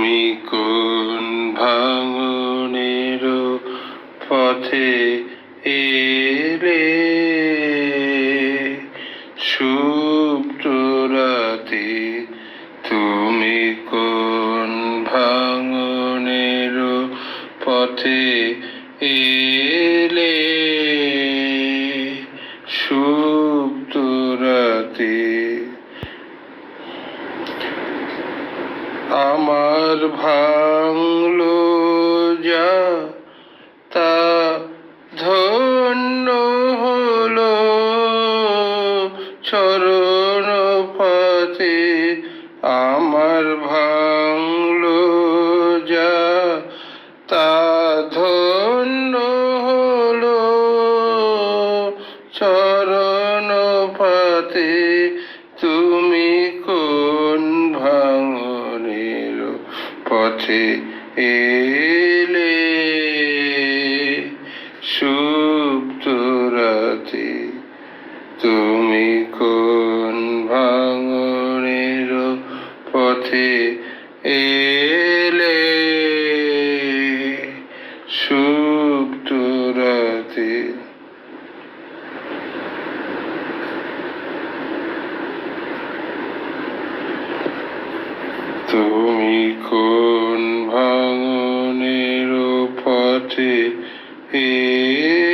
তুমি কোন ভাঙনের পথে এলে? সুপ্ত আমার ভাঙল যা তা ধন্য হল চরণ পাতে পথে এলে সুখ রাতে তুমি কোন ভাঙনের পথে এ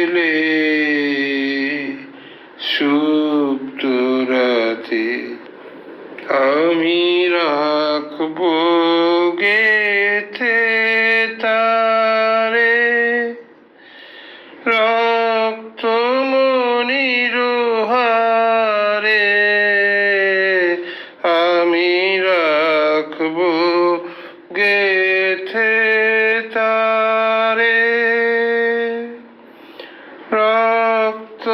প্রাপ্ত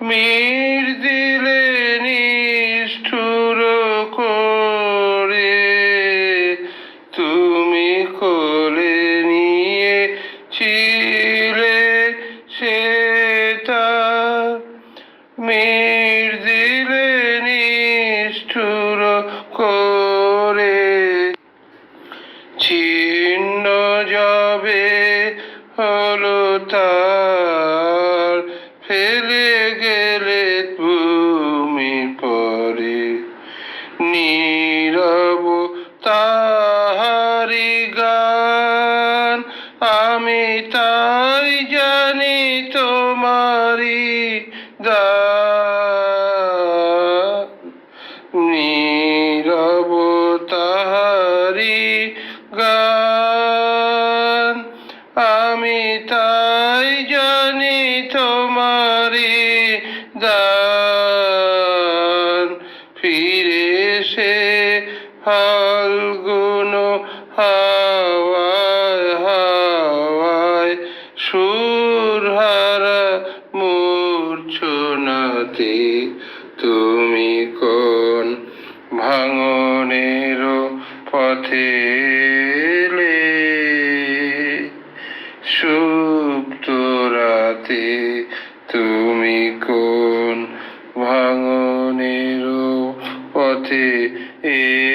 me. নীরব তাহারি গান আমি তাই জানি তোমারি দান। ফিরে সে হা তুমি কোন ভাঙনের পথে সুপ্ত রাতে তুমি কোন ভাঙনের পথে এ